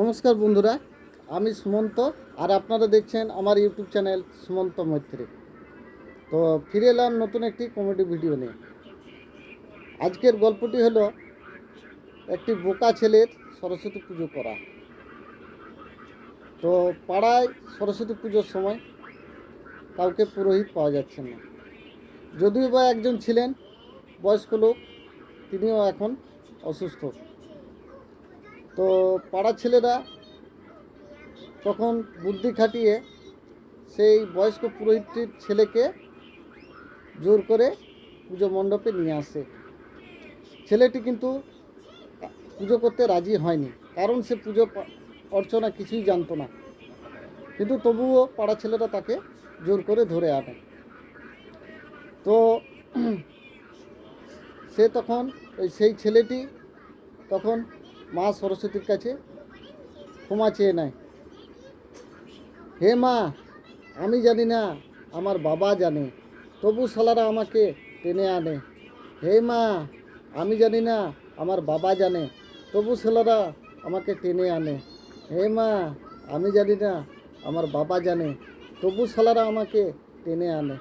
নমস্কার বন্ধুরা, আমি সুমন্ত আর আপনারা দেখছেন আমার ইউটিউব চ্যানেল সুমন্ত মৈত্রী। তো ফিরে এলাম নতুন একটি কমেডি ভিডিও নিয়ে। আজকের গল্পটি হলো একটি বোকা ছেলের সরস্বতী পুজো করা। তো পাড়ায় সরস্বতী পুজোর সময় কাউকে পুরোহিত পাওয়া যাচ্ছে না। যদিও বা একজন ছিলেন বয়স্ক লোক, তিনিও এখন অসুস্থ। তো পাড়ার ছেলেরা তখন বুদ্ধি খাটিয়ে সেই বয়স্ক পুরোহিতটির ছেলেকে জোর করে পুজো মণ্ডপে নিয়ে আসে। ছেলেটি কিন্তু পুজো করতে রাজি হয়নি, কারণ সে পুজো অর্চনা কিছুই জানতো না। কিন্তু তবুও পাড়া ছেলেরা তাকে জোর করে ধরে আনে। তো সে তখন, সেই ছেলেটি তখন মা সরস্বতীর কাছে ক্ষমা চেয়ে নেয়। হে মা, আমি জানি না, আমার বাবা জানে, তবু সালারা আমাকে টেনে আনে। হে মা, আমি জানি না, আমার বাবা জানে, তবু ছেলেরা আমাকে টেনে আনে। হে মা, আমি জানি না, আমার বাবা জানে, তবু সালারা আমাকে টেনে আনে।